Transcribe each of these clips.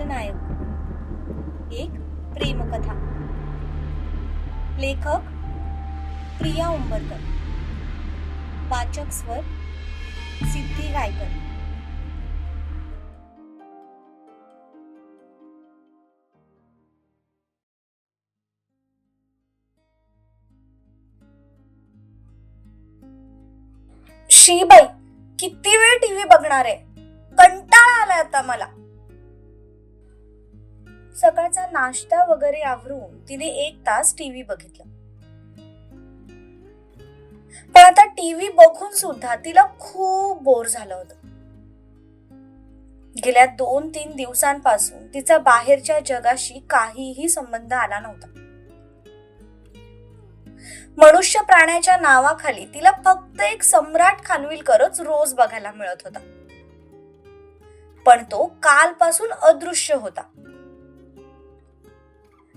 खलनायक एक प्रेमकथा. लेखक प्रिया उंबरकर. वाचक स्वर सिद्धी गायकर. शीबाई किती वेळ टीव्ही बघणार आहे? कंटाळा आलाय आता मला. सकाळचा नाश्ता वगैरे आवरून तिने एक तास टीव्ही बघितला. पण आता टीव्ही बघून सुद्धा तिला खूप बोर झालं होतं. गेल्या दोन तीन दिवसांपासून तिचा बाहेरच्या जगाशी काहीही संबंध आला नव्हता. मनुष्य प्राण्याच्या नावाखाली तिला फक्त एक सम्राट खानविलकरच रोज बघायला मिळत होता. पण तो कालपासून अदृश्य होता.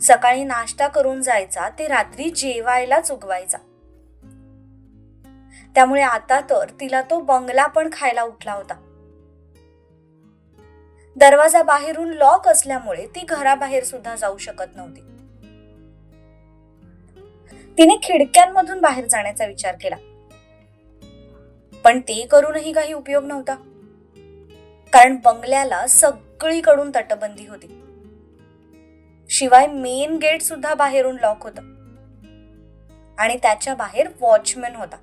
सकाळी नाश्ता करून जायचा ते रात्री जेवायला चुकवायचा त्यामुळे आता तर तिला तो बंगला पण खायला उठला होता. दरवाजा बाहेरून लॉक असल्यामुळे ती घराबाहेर सुद्धा जाऊ शकत नव्हती. तिने खिडक्यांमधून बाहेर जाण्याचा विचार केला. पण ते करूनही काही उपयोग नव्हता. कारण बंगल्याला सगळीकडून तटबंदी होती. शिवाय मेन गेट सुद्धा बाहेरून लॉक होत. आणि त्याच्या बाहेर वॉचमॅन होता.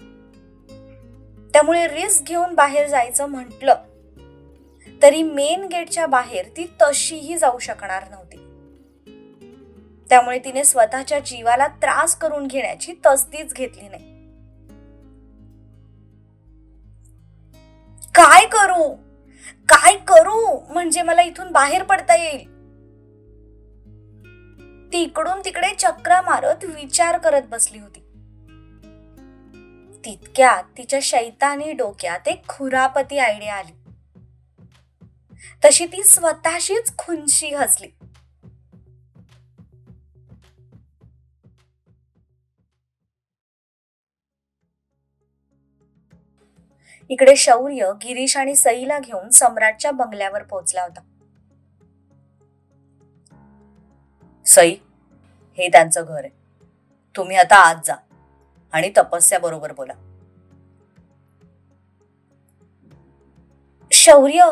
त्यामुळे रिस्क घेऊन बाहेर जायचं म्हटलं तरी मेन गेटच्या बाहेर ती तशीही जाऊ शकणार नव्हती. त्यामुळे तिने स्वतःच्या जीवाला त्रास करून घेण्याची तसदीच घेतली नाही. काय करू? काय करू? म्हणजे मला इथून बाहेर पडता येईल. ती इकडून तिकडे चक्रा मारत विचार करत बसली होती. तितक्यात तिच्या शैतानी डोक्यात एक खुरापती आयडिया आली. तशी ती स्वतःशीच खुनशी हसली. इकडे शौर्य गिरीश आणि सईला घेऊन सम्राटच्या बंगल्यावर पोहोचला होता. सई हे त्यांचं घर आहे. तुम्ही आता आत जा आणि तपस्या बरोबर बोला. शौर्य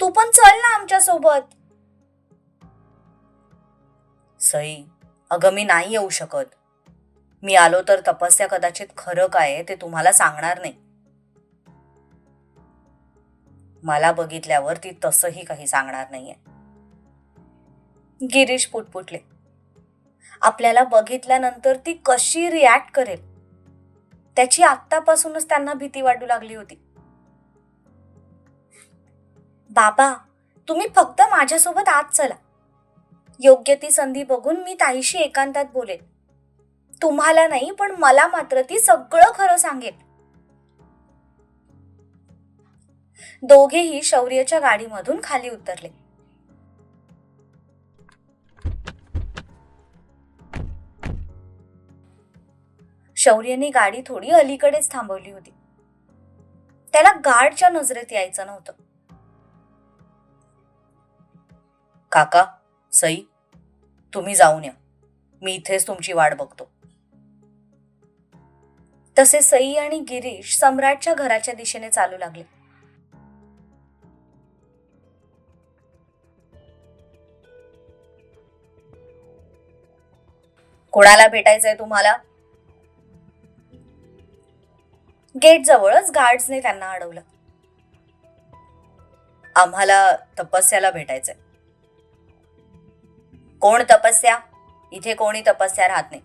तू पण चल ना आमच्यासोबत. सई अगं मी नाही येऊ शकत. मी आलो तर तपस्या कदाचित खरं काय ते तुम्हाला सांगणार नाही. मला बघितल्यावर ती तसंही काही सांगणार नाहीये. गिरीश पुटपुटले. आपल्याला बघितल्यानंतर ती कशी रिॲक्ट करेल? त्याची आत्तापासूनच त्यांना भीती वाटू लागली होती. बाबा तुम्ही फक्त माझ्यासोबत आत चला. योग्य ती संधी बघून मी ताईशी एकांतात बोलेन. तुम्हाला नाही पण मला मात्र ती सगळं खरं सांगेल. दोघेही शौर्यच्या गाडीमधून खाली उतरले. शौर्यने गाडी थोडी अलीकडेच थांबवली होती. त्याला गार्डच्या नजरेत यायचं नव्हतं. काका सई तुम्ही जाऊन या. मी इथेच तुमची वाट बघतो. तसे सई आणि गिरीश सम्राटच्या घराच्या दिशेने चालू लागले. कोणाला भेटायचंय तुम्हाला? गेट जवळच गार्ड्सने त्यांना अडवलं. आम्हाला तपस्याला भेटायचंय. कोण तपस्या? इथे कोणी तपस्या राहत नाही.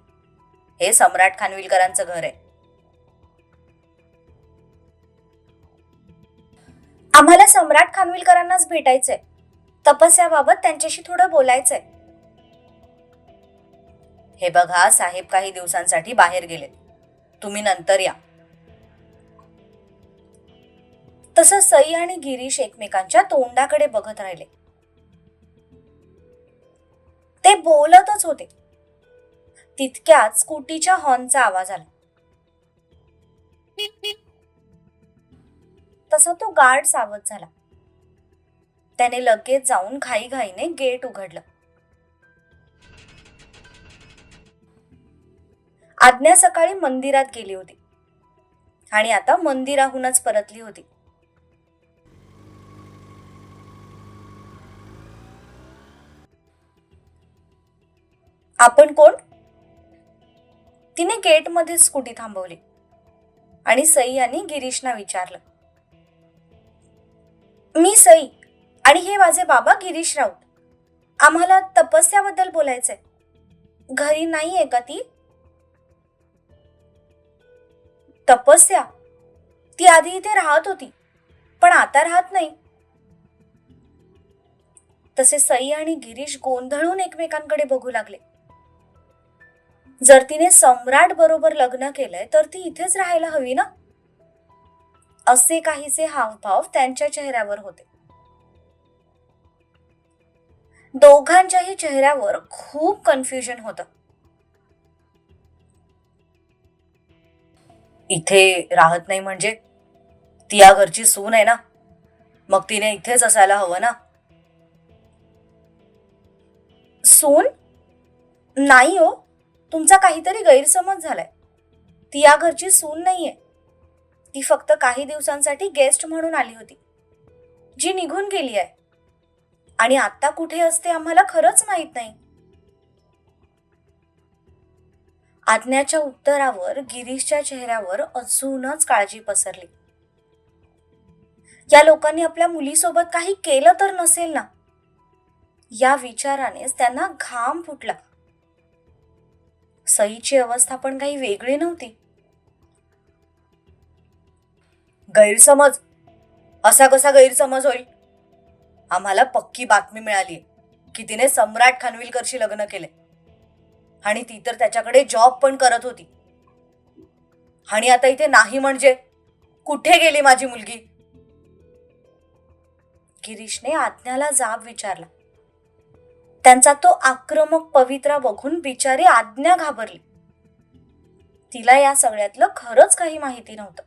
हे सम्राट खानविलकरांचं घर आहे. आम्हाला सम्राट खानविलकरांनाच भेटायचंय. तपस्याबाबत त्यांच्याशी थोडं बोलायचंय. हे बघा साहेब काही दिवसांसाठी बाहेर गेले तुम्ही नंतर या. तसं सई आणि गिरीश एकमेकांच्या तोंडाकडे बघत राहिले. ते बोलतच होते. तितक्यात स्कूटीच्या हॉर्नचा आवाज आला. तसा तो गार्ड सावध झाला. त्याने लगेच जाऊन घाईघाईने गेट उघडलं. आज्ञा सकाळी मंदिरात गेली होती. आणि आता मंदिराहूनच परतली होती. आपण कोण? तिने गेटमध्ये स्कूटी थांबवली. आणि सई यांनी गिरीशना विचारलं. मी सई आणि हे माझे बाबा गिरीश राऊत. आम्हाला तपस्याबद्दल बोलायचंय. घरी नाही आहे का ती? तपस्या? ती आधी इथे राहत होती पण आता राहत नाही. तसे सई आणि गिरीश गोंधळून एकमेकांकडे बघू लागले. जर तिने सम्राट बरोबर लग्न केलंय तर ती इथेच राहायला हवी ना? असे काहीसे हावभाव त्यांच्या चेहऱ्यावर होते. दोघांच्याही चेहऱ्यावर खूप कन्फ्युजन होतं. इथे राहत नाही म्हणजे ती या घरची सून आहे ना? मग तिने इथेच असायला हवं ना? सून? नाही हो. तुमचा काहीतरी गैरसमज झालाय. ती या घरची सून नाहीये. ती फक्त काही दिवसांसाठी गेस्ट म्हणून आली होती. जी निघून गेली आहे. आणि आता कुठे असते आम्हाला खरंच माहीत नाही. आज्ञाच्या उत्तरावर गिरीशच्या चेहऱ्यावर अजूनच काळजी पसरली. या लोकांनी आपल्या मुलीसोबत काही केलं तर नसेल ना? या विचारानेच त्यांना घाम फुटला. सईची अवस्था पण काही वेगळी नव्हती. गैरसमज. असा कसा गैरसमज होईल? आम्हाला पक्की बातमी मिळाली की तिने सम्राट खानविलकरशी लग्न केले. आणि ती तर त्याच्याकडे जॉब पण करत होती. आणि आता इथे नाही म्हणजे कुठे गेली माझी मुलगी? गिरीशने आज्ञाला जाब विचारला. त्यांचा तो आक्रमक पवित्रा बघून बिचारी आज्ञा घाबरली. तिला या सगळ्यातलं खरंच काही माहिती नव्हतं.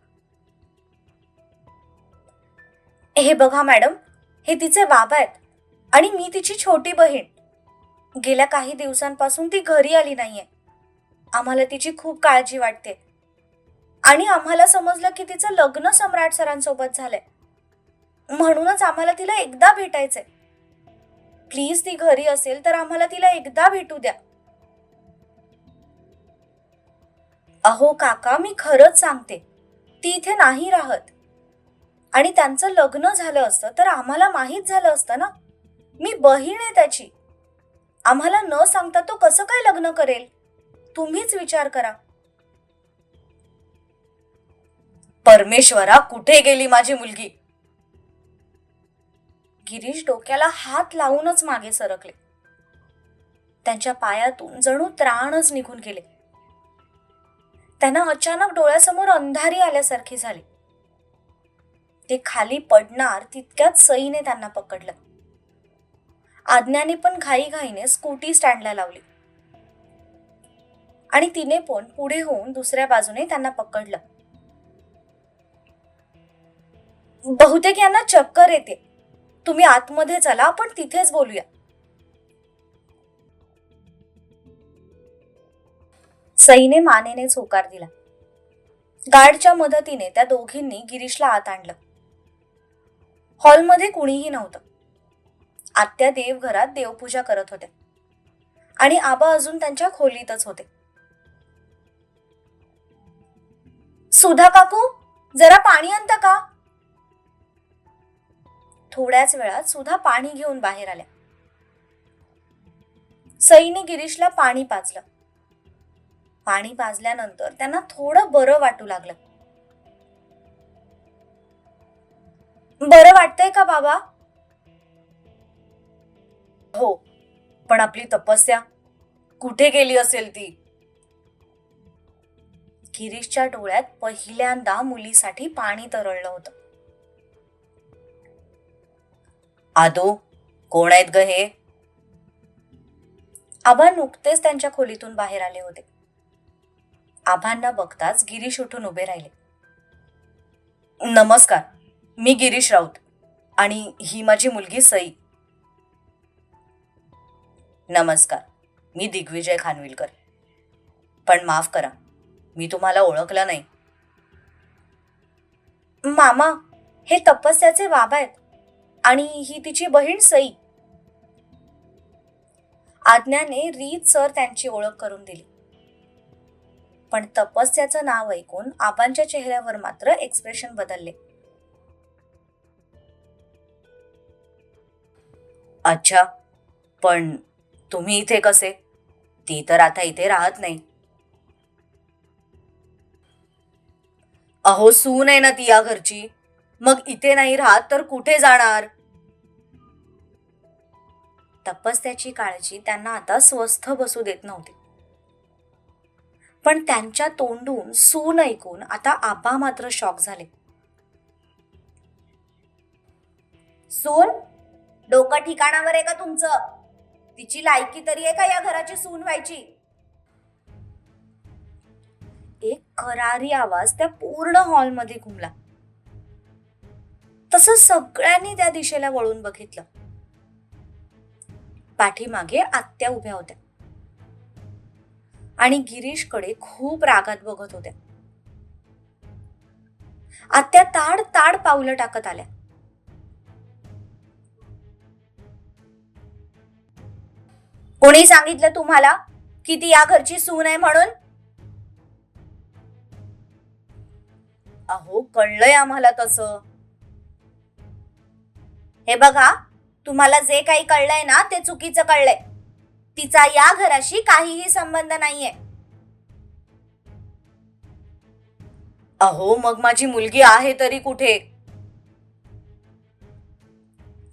हे बघा मॅडम हे तिचे बाबा आहेत आणि मी तिची छोटी बहीण. गेल्या काही दिवसांपासून ती घरी आली नाहीये. आम्हाला तिची खूप काळजी वाटते. आणि आम्हाला समजलं की तिचं लग्न सम्राट सरांसोबत झालंय. म्हणूनच आम्हाला तिला एकदा भेटायचंय. प्लीज ती घरी असेल तर आम्हाला तिला एकदा भेटू द्या. अहो काका मी खरंच सांगते. ती इथे नाही राहत. आणि त्यांचं लग्न झालं असतं तर आम्हाला माहीत झालं असतं ना? मी बहीण आहे त्याची. आम्हाला न सांगता तो कसं काय लग्न करेल? तुम्हीच विचार करा. परमेश्वरा कुठे गेली माझी मुलगी? गिरीश डोक्याला हात लावूनच मागे सरकले. त्यांच्या पायातून जणू त्राणच निघून गेले. त्यांना अचानक डोळ्यासमोर अंधारी आल्यासारखी झाली. ते खाली पडणार तितक्यात सईने त्यांना पकडलं. आज्ञाने पण घाईघाईने स्कूटी स्टँडला लावली. आणि तिने पण पुढे होऊन दुसऱ्या बाजूने त्यांना पकडलं. बहुतेक यांना चक्कर येते. तुम्ही आतमध्ये चला आपण तिथेच बोलूया. सईने मानेने होकार दिला. गार्डच्या मदतीने त्या दोघींनी गिरीशला आत आणलं. हॉलमध्ये कुणीही नव्हतं. आत्या देवघरात देवपूजा करत होत्या. आणि आबा अजून त्यांच्या खोलीतच होते. सुधा काकू जरा पाणी आणता का? थोड्याच वेळात सुद्धा पाणी घेऊन बाहेर आल्या. सईने गिरीशला पाणी पाजलं. पाणी पाजल्यानंतर त्यांना थोडं बरं वाटू लागलं. बरं वाटतंय का बाबा? हो पण आपली तपस्या. कुठे गेली असेल ती? गिरीशच्या डोळ्यात पहिल्यांदा मुलीसाठी पाणी तरळलं होतं. आदो कोण आहेत ग हे? आबा नुकतेच त्यांच्या खोलीतून बाहेर आले होते. आभांना बघताच गिरीश उठून उभे राहिले. नमस्कार मी गिरीश राऊत आणि ही माझी मुलगी सई. नमस्कार मी दिग्विजय खानविलकर. पण माफ करा मी तुम्हाला ओळखलं नाही. मामा हे तपस्याचे बाबा आहेत. आणि ही तिची बहीण सई. आज्ञाने रीत सर त्यांची ओळख करून दिली. पण तपस्याचं नाव ऐकून आबांच्या चेहऱ्यावर मात्र एक्सप्रेशन बदलले. अच्छा पण तुम्ही इथे कसे? ती तर आता इथे राहत नाही. अहो सून आहे ना ती या घरची. मग इथे नाही राहत तर कुठे जाणार? तपस्याची काळजी त्यांना आता स्वस्थ बसू देत नव्हती. पण त्यांच्या तोंडून सून ऐकून आता आबा मात्र शॉक झाले. सून डोकं ठिकाणावर आहे का तुमचं? तिची लायकी तरी आहे का या घराची सून व्हायची? एक करारी आवाज त्या पूर्ण हॉलमध्ये घुमला. तसं सगळ्यांनी त्या दिशेला वळून बघितलं. पाठीमागे आत्या उभ्या होत्या. आणि गिरीशकडे खूप रागात बघत होत्या. आत्या ताड ताड पावलं टाकत आल्या. कोणी सांगितलं तुम्हाला की ती या घरची सून आहे म्हणून? अहो कळलंय आम्हाला तसं. हे बघा तुम्हाला जे काही कळलंय ना ते चुकीचं कळलंय. तिचा या घराशी काहीही संबंध नाहीये. अहो मग माझी मुलगी आहे तरी कुठे?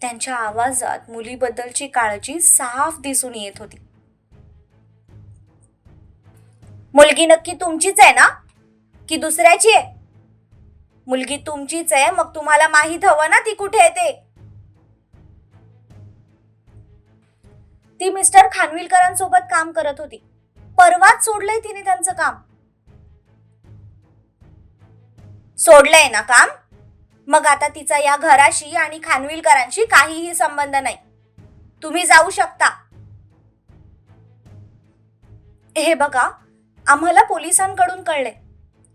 त्यांच्या आवाजात मुलीबद्दलची काळजी साफ दिसून येत होती. मुलगी नक्की तुमचीच आहे ना? की दुसऱ्याची आहे? मुलगी तुमचीच आहे मग तुम्हाला माहीत हवं ना ती कुठे आहे ते? ती मिस्टर खानविलकरांसोबत काम करत होती. परवाच सोडलंय तिने त्यांचं काम. सोडलंय ना काम? मग आता तिचा या घराशी आणि खानविलकरांशी काहीही संबंध नाही. तुम्ही जाऊ शकता. हे बघा आम्हाला पोलिसांकडून कळले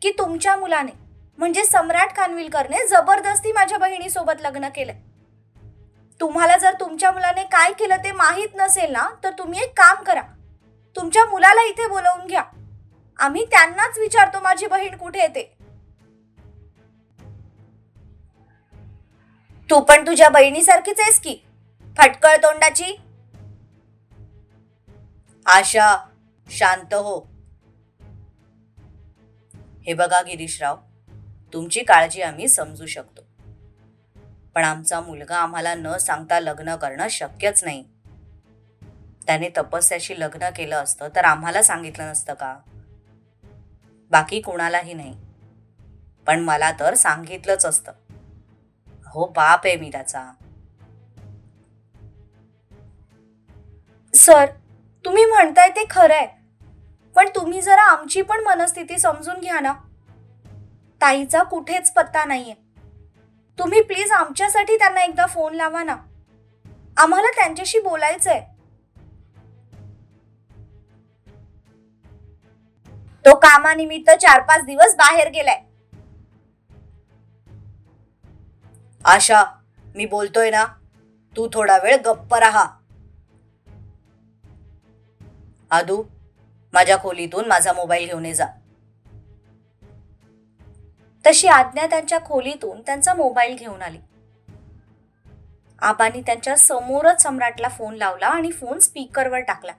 की तुमच्या मुलाने म्हणजे सम्राट खानविलकरने जबरदस्ती माझ्या बहिणीसोबत लग्न केलंय. तुम्हाला जर तुमच्या मुलाने काय केलं ते माहीत नसेल ना तर तुम्ही एक काम करा. तुमच्या मुलाला इथे बोलवून घ्या. आम्ही त्यांनाच विचारतो माझी बहीण कुठे येते तू पण तुझ्या बहिणीसारखीच आहेस की? फटकळ तोंडाची. आशा शांत हो. हे बघा गिरीशराव तुमची काळजी आम्ही समजू शकतो. पण आमचा मुलगा आम्हाला न सांगता लग्न करणं शक्यच नाही. त्याने तपस्याशी लग्न केलं असतं तर आम्हाला सांगितलं नसतं का? बाकी कोणालाही नाही. पण मला तर सांगितलंच असतं. हो बाप आहे मी त्याचा. सर तुम्ही म्हणताय ते खरं आहे पण तुम्ही जरा आमची पण मनस्थिती समजून घ्या ना. ताईचा कुठेच पत्ता नाहीये. तुम्ही प्लीज आमच्यासाठी त्यांना एकदा फोन लावा ना. आम्हाला त्यांच्याशी बोलायचं आहे तो कामानिमित्त चार पाच दिवस बाहेर गेलाय. आशा मी बोलतोय ना. तू थोडा वेळ गप्प राहा. आदू माझ्या खोलीतून माझा मोबाईल घेऊन ये जा. तशी आज्ञा त्यांच्या खोलीतून त्यांचा मोबाईल घेऊन आली. आबांनी त्यांच्या समोरच सम्राटला फोन लावला आणि फोन स्पीकरवर टाकला.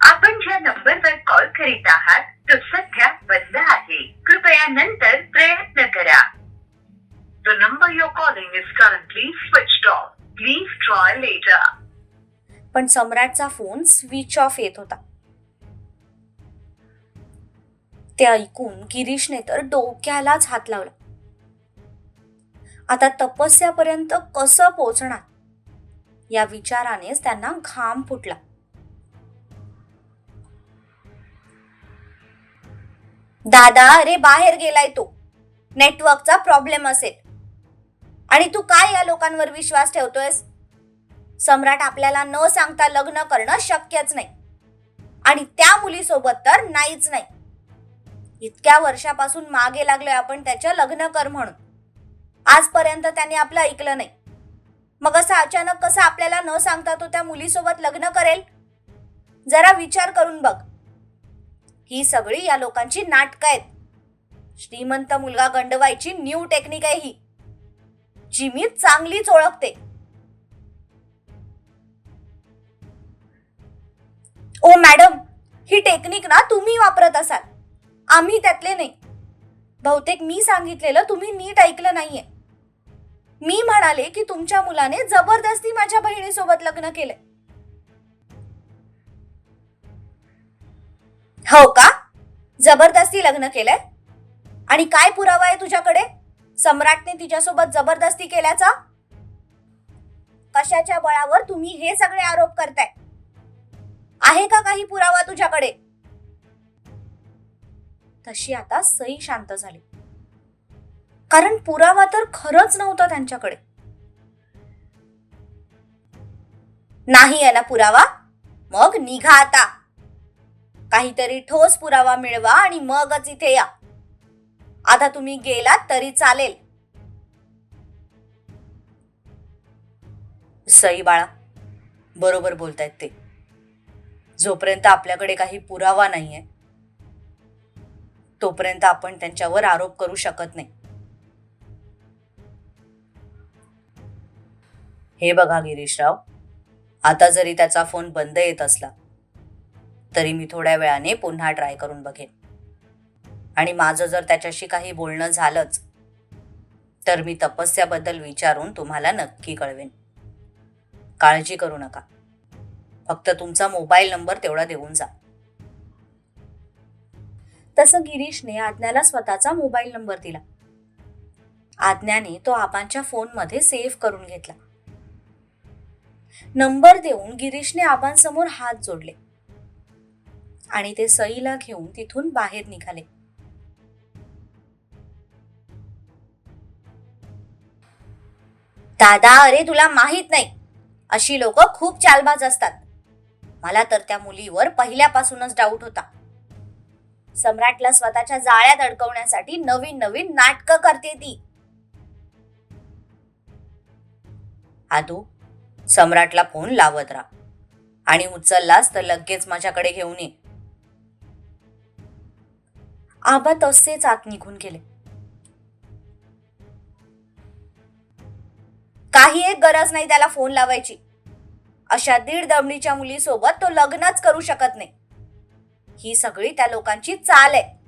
आपण ज्या नंबरवर कॉल करीत आहात तो सध्या बंद आहे. कृपया नंतर प्रयत्न करा. The number you're calling is currently switched off. Please try later. पण सम्राटचा फोन स्विच ऑफ येत होता. ते ऐकून गिरीशने तर डोक्यालाच हात लावला. आता तपस्यापर्यंत कसं पोचणार या विचारानेच त्यांना घाम फुटला. दादा अरे बाहेर गेलाय तो. नेटवर्कचा प्रॉब्लेम असेल. आणि तू काय या लोकांवर विश्वास ठेवतोयस? सम्राट आपल्याला न सांगता लग्न करणं शक्यच नाही. आणि त्या मुलीसोबत तर नाहीच नाही. इतक्या वर्षापासून मागे लागलोय आपण त्याच्या लग्न कर म्हणून. आजपर्यंत त्याने आपलं ऐकलं नाही. मग असं अचानक कसं आपल्याला न सांगता तो त्या मुलीसोबत लग्न करेल? जरा विचार करून बघ. ही सगळी या लोकांची नाटकं आहेत. श्रीमंत मुलगा गंडवायची न्यू टेक्निक आहे ही. जी मी चांगलीच ओळखते. ओ मॅडम ही टेक्निक ना तुम्ही वापरत असाल. आम्ही त्यातले नाही. बहुतेक मी सांगितलेलं तुम्ही नीट ऐकलं नाहीये. मी म्हणाले की तुमच्या मुलाने जबरदस्ती माझ्या बहिणीसोबत लग्न केले हो का? जबरदस्ती लग्न केलंय? आणि काय पुरावा आहे तुझ्याकडे? सम्राटने तिच्यासोबत जबरदस्ती केल्याचा? कशाच्या बळावर तुम्ही हे सगळे आरोप करताय? आहे का काही पुरावा तुझ्याकडे? तशी आता सई शांत झाली. कारण पुरावा तर खरंच नव्हता त्यांच्याकडे. नाही आहे ना पुरावा मग निघा आता. काहीतरी ठोस पुरावा मिळवा आणि मगच इथे या. आता तुम्ही गेलात तरी चालेल. सई बाळा बरोबर बोलतायत ते. जोपर्यंत आपल्याकडे काही पुरावा नाहीये तोपर्यंत आपण त्यांच्यावर आरोप करू शकत नाही. हे बघा गिरीशराव आता जरी त्याचा फोन बंद येत असला तरी मी थोड्या वेळाने पुन्हा ट्राय करून बघेन. आणि माझं जर त्याच्याशी काही बोलणं झालंच तर मी तपस्याबद्दल विचारून तुम्हाला नक्की कळवेन. काळजी करू नका. फक्त तुमचा मोबाईल नंबर तेवढा देऊन जा. तसं गिरीशने आज्ञाला स्वतःचा मोबाईल नंबर दिला. आज्ञाने तो आबांच्या फोनमध्ये सेव्ह करून घेतला. नंबर देऊन गिरीशने आबांसमोर हात जोडले. आणि ते सईला घेऊन तिथून बाहेर निघाले. दादा अरे तुला माहीत नाही. अशी लोक खूप चालबाज असतात. मला तर त्या मुलीवर पहिल्यापासूनच डाऊट होता. सम्राटला स्वतःच्या जाळ्यात अडकवण्यासाठी नवीन नवीन नाटकं करते ती. आदू सम्राटला फोन लावत राहा. आणि उचललास तर लगेच माझ्याकडे घेऊन ये. आबा तसेच आत निघून गेले. काही एक गरज नाही त्याला फोन लावायची. अशा दीड दमडीच्या मुलीसोबत तो लग्नच करू शकत नाही. ही सगळी त्या लोकांची चाल आहे.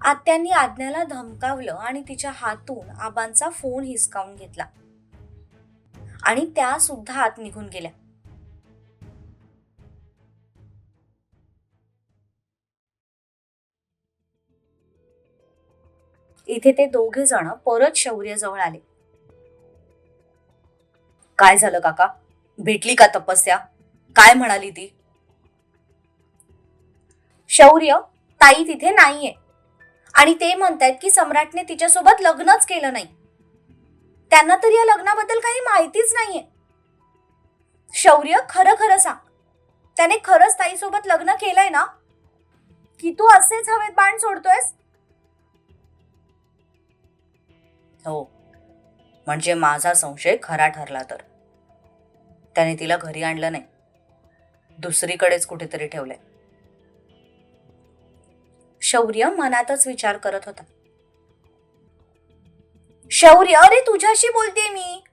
आत्यांनी आज्ञाला धमकावलं आणि तिच्या हातून आबांचा फोन हिसकावून घेतला. आणि त्या सुद्धा आत निघून गेल्या. इथे ते दोघे जण परत शौर्यजवळ आले. काय झालं काका? भेटली का तपस्या? काय म्हणाली ती? शौर्य ताई तिथे नाहीये. आणि ते म्हणतायत की सम्राटने तिच्यासोबत लग्नच केलं नाही. त्यांना तर या लग्नाबद्दल काही माहितीच नाहीये. शौर्य खरं खरं सांग. त्याने खरंच ताईसोबत लग्न केलंय ना? की तू असेच हवेत बाण सोडतोयस? हो. म्हणजे माझा संशय खरा ठरला तर. त्याने तिला घरी आणलं नाही. दुसरीकडेच कुठेतरी ठेवलंय. शौर्य मनातच विचार करत होता. शौर्य अरे तुझ्याशी बोलते मी.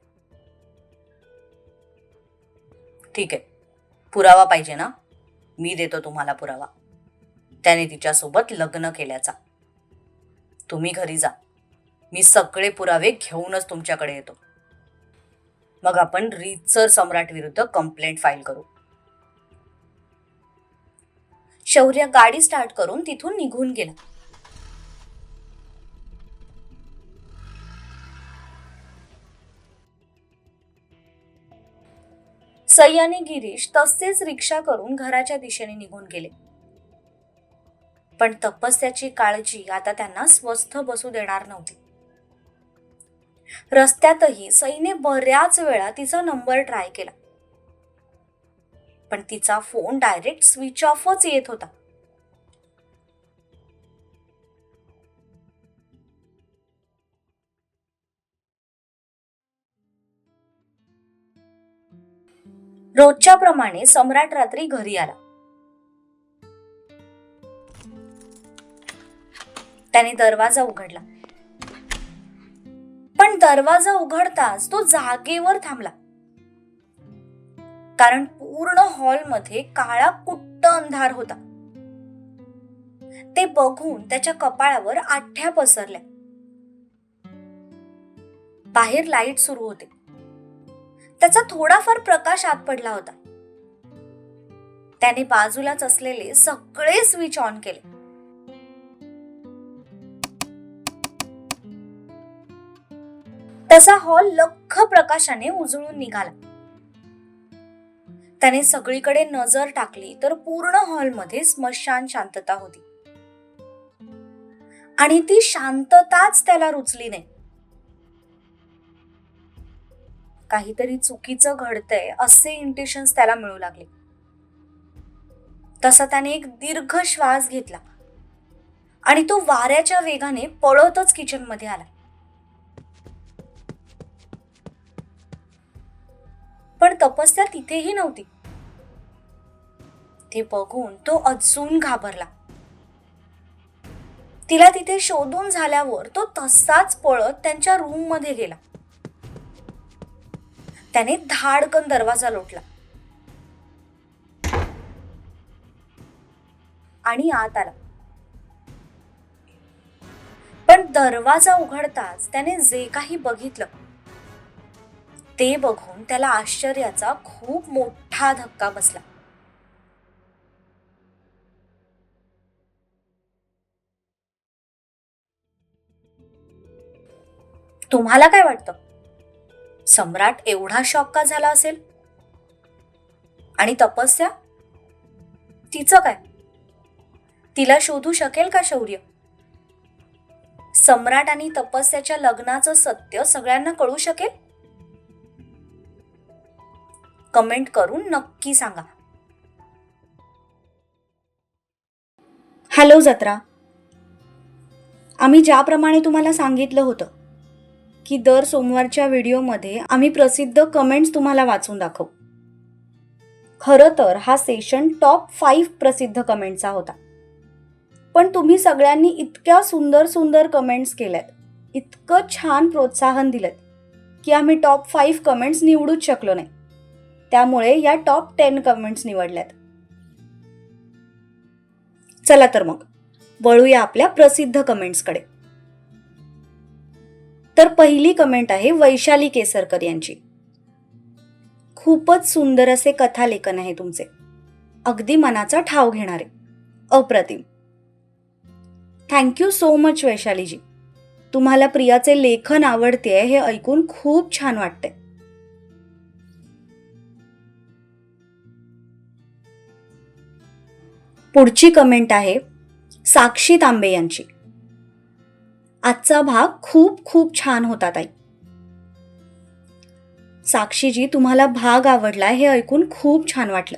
ठीक आहे पुरावा पाहिजे ना? मी देतो तुम्हाला पुरावा. त्याने तिच्यासोबत लग्न केल्याचा. तुम्ही घरी जा. मी सगळे पुरावे घेऊनच तुमच्याकडे येतो. मग आपण रीतसर सम्राट विरुद्ध कंप्लेंट फाईल करू. शौर्य गाडी स्टार्ट करून तिथून निघून गेला. सय्याने गिरीश तसेच रिक्षा करून घराच्या दिशेने निघून गेले. पण तपस्याची काळजी आता त्यांना स्वस्थ बसू देणार नव्हती. रस्त्यातही सईने बऱ्याच वेळा तिचा नंबर ट्राय केला. पण तिचा फोन डायरेक्ट स्विच ऑफच येत होता. रोजच्या प्रमाणे सम्राट रात्री घरी आला. त्याने दरवाजा उघडला. पण दरवाजा उघडताच तो जागेवर थांबला. कारण पूर्ण हॉलमध्ये काळा कुट्ट अंधार होता. ते बघून त्याच्या कपाळावर आठ्या पसरल्या. बाहेर लाइट सुरू होते. त्याचा थोडाफार प्रकाश आत पडला होता. त्याने बाजूलाच असलेले सगळे स्विच ऑन केले. तसा हॉल लख प्रकाशाने उजळून निघाला. त्याने सगळीकडे नजर टाकली तर पूर्ण हॉलमध्ये स्मशान शांतता होती. आणि ती शांतताच त्याला रुचली नाही. काहीतरी चुकीचं घडतंय असे इंटेशन त्याला मिळू लागले. तसा त्याने एक दीर्घ श्वास घेतला. आणि तो वाऱ्याच्या वेगाने पळतच किचनमध्ये आला. पण तपस्या तिथेही नव्हती. ते बघून तो अजून घाबरला. तिला तिथे शोधून झाल्यावर तो तसाच पळत त्यांच्या रूममध्ये गेला. त्याने धाडकन दरवाजा लोटला. आणि आत आला. पण दरवाजा उघडताच त्याने जे काही बघितलं ते बघून त्याला आश्चर्याचा खूप मोठा धक्का बसला. तुम्हाला काय वाटतं? सम्राट एवढा शॉक का झाला असेल? आणि तपस्या? तिचं काय? तिला शोधू शकेल का शौर्य? सम्राट आणि तपस्याच्या लग्नाचं सत्य सगळ्यांना कळू शकेल? कमेंट करून नक्की सांगा. हॅलो जत्रा. आम्ही ज्याप्रमाणे तुम्हाला सांगितलं होतं की दर सोमवारच्या व्हिडिओमध्ये आम्ही प्रसिद्ध कमेंट्स तुम्हाला वाचून दाखवू. खरं तर हा सेशन टॉप फाईव्ह प्रसिद्ध कमेंटचा होता. पण तुम्ही सगळ्यांनी इतक्या सुंदर सुंदर कमेंट्स केल्यात इतकं छान प्रोत्साहन दिलं की आम्ही टॉप फाईव्ह कमेंट्स निवडूच शकलो नाही. त्यामुळे या टॉप टेन कमेंट्स निवडल्यात. चला तर मग वळूया आपल्या प्रसिद्ध कमेंट्सकडे तर पहिली कमेंट आहे वैशाली केसरकर यांची. खूपच सुंदर असे कथालेखन आहे तुमचे. अगदी मनाचा ठाव घेणारे. अप्रतिम. थँक्यू सो मच वैशालीजी. तुम्हाला प्रियाचे लेखन आवडते हे ऐकून खूप छान वाटते पुढची कमेंट आहे साक्षी तांबे यांची. आजचा भाग खूप खूप छान होता ताई. साक्षीजी तुम्हाला भाग आवडला हे ऐकून खूप छान वाटलं.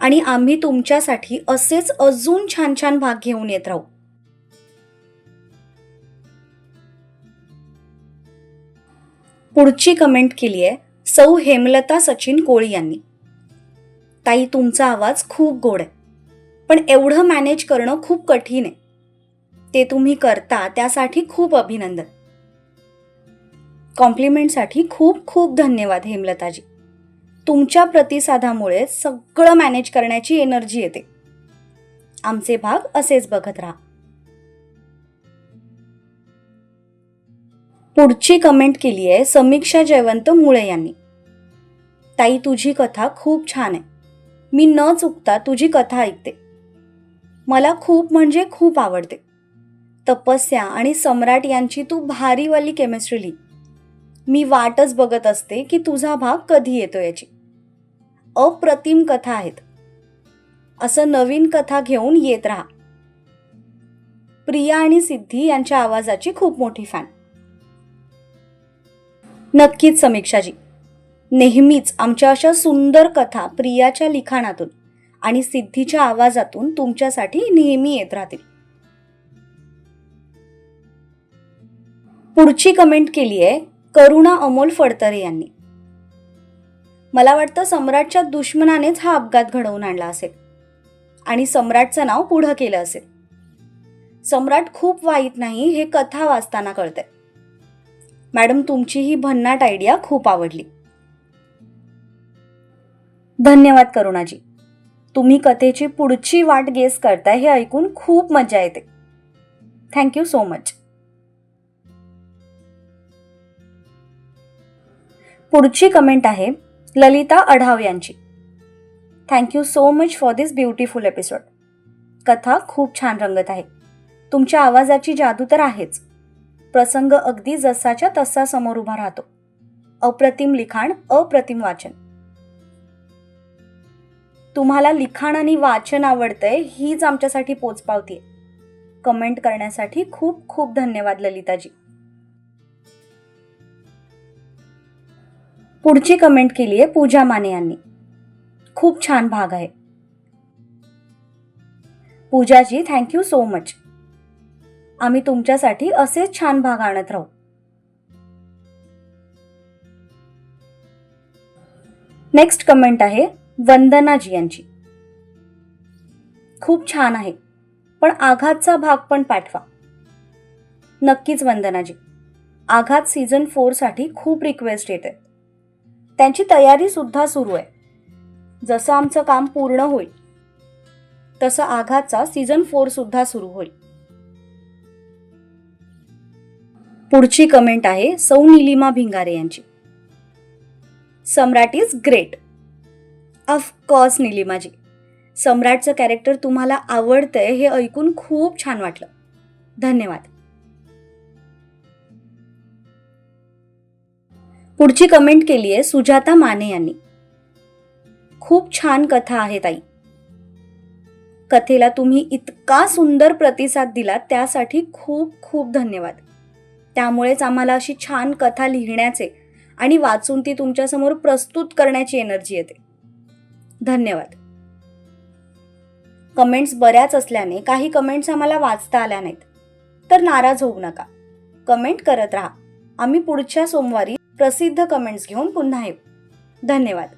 आणि आम्ही तुमच्यासाठी असेच अजून छान छान भाग घेऊन येत राहू. पुढची कमेंट केली आहे सौ हेमलता सचिन कोळी यांनी. ताई तुमचा आवाज खूप गोड आहे. पण एवढं मॅनेज करणं खूप कठीण आहे. ते तुम्ही करता त्यासाठी खूप अभिनंदन. कॉम्प्लिमेंटसाठी खूप खूप धन्यवाद हेमलताजी. तुमच्या प्रतिसादामुळे सगळं मॅनेज करण्याची एनर्जी येते. आमचे भाग असेच बघत राहा. पुढची कमेंट केली आहे समीक्षा जयवंत मुळे यांनी. ताई तुझी कथा खूप छान आहे. मी न चुकता तुझी कथा ऐकते. मला खूप म्हणजे खूप आवडते. तपस्या आणि सम्राट यांची तू भारीवाली केमिस्ट्री लिही. मी वाटच बघत असते की तुझा भाग कधी येतो याची. अप्रतिम कथा आहेत. असं नवीन कथा घेऊन येत राहा. प्रिया आणि सिद्धी यांच्या आवाजाची खूप मोठी फॅन नक्कीच समीक्षाजी. नेहमीच आमच्या अशा सुंदर कथा प्रियाच्या लिखाणातून. आणि सिद्धीच्या आवाजातून तुमच्यासाठी नेहमी येत राहतील. पुढची कमेंट केली आहे करुणा अमोल फडतरे यांनी. मला वाटतं सम्राटच्या दुश्मनानेच हा अपघात घडवून आणला असेल. आणि सम्राटचं नाव पुढं केलं असेल. सम्राट खूप वाईट नाही हे कथा वाचताना कळतंय. मॅडम तुमची ही भन्नाट आयडिया खूप आवडली. धन्यवाद करुणाजी. तुम्ही कथेची पुढची वाट गेस करताय हे ऐकून खूप मजा येते. थँक्यू सो मच पुढची कमेंट आहे ललिता अढाव यांची. Thank you so much for this beautiful episode कथा खूप छान रंगत आहे. तुमच्या आवाजाची जादू तर आहेच. प्रसंग अगदी जसाच्या तसा समोर उभा राहतो. अप्रतिम लिखाण अप्रतिम वाचन. तुम्हाला लिखाण आणि वाचन आवडतंय हीच आमच्यासाठी पोचपावती कमेंट करण्यासाठी खूप खूप धन्यवाद ललिताजी. पुढची कमेंट केली आहे पूजा माने यांनी. खूप छान भाग आहे. पूजाजी थँक्यू सो मच आम्ही तुमच्यासाठी असेच छान भाग आणत राहू. नेक्स्ट कमेंट आहे वंदनाजी यांची. खूप छान आहे पण आघातचा भाग पण पाठवा. नक्कीच वंदनाजी आघात सीझन फोरसाठी खूप रिक्वेस्ट येते. त्यांची तयारी सुद्धा सुरू आहे. जसं आमचं काम पूर्ण होईल तसं आघातचा सीझन फोर सुद्धा सुरू होईल. पुढची कमेंट आहे सौ निलिमा भिंगारे यांची. Samrat is great of course Nilimaji. सम्राटचं कॅरेक्टर तुम्हाला आवडतंय हे ऐकून खूप छान वाटलं. धन्यवाद. पुढची कमेंट केली आहे सुजाता माने यांनी. खूप छान कथा आहे ताई. कथेला तुम्ही इतका सुंदर प्रतिसाद दिला त्यासाठी खूप खूप धन्यवाद. त्यामुळेच आम्हाला अशी छान कथा लिहिण्याचे आणि वाचून ती तुमच्यासमोर प्रस्तुत करण्याची एनर्जी येते. धन्यवाद. कमेंट्स बऱ्याच असल्याने काही कमेंट्स आम्हाला वाचता आल्या नाहीत. तर नाराज होऊ नका. कमेंट करत राहा. आम्ही पुढच्या सोमवारी प्रसिद्ध कमेंट्स घेऊन पुन्हा येऊ. धन्यवाद.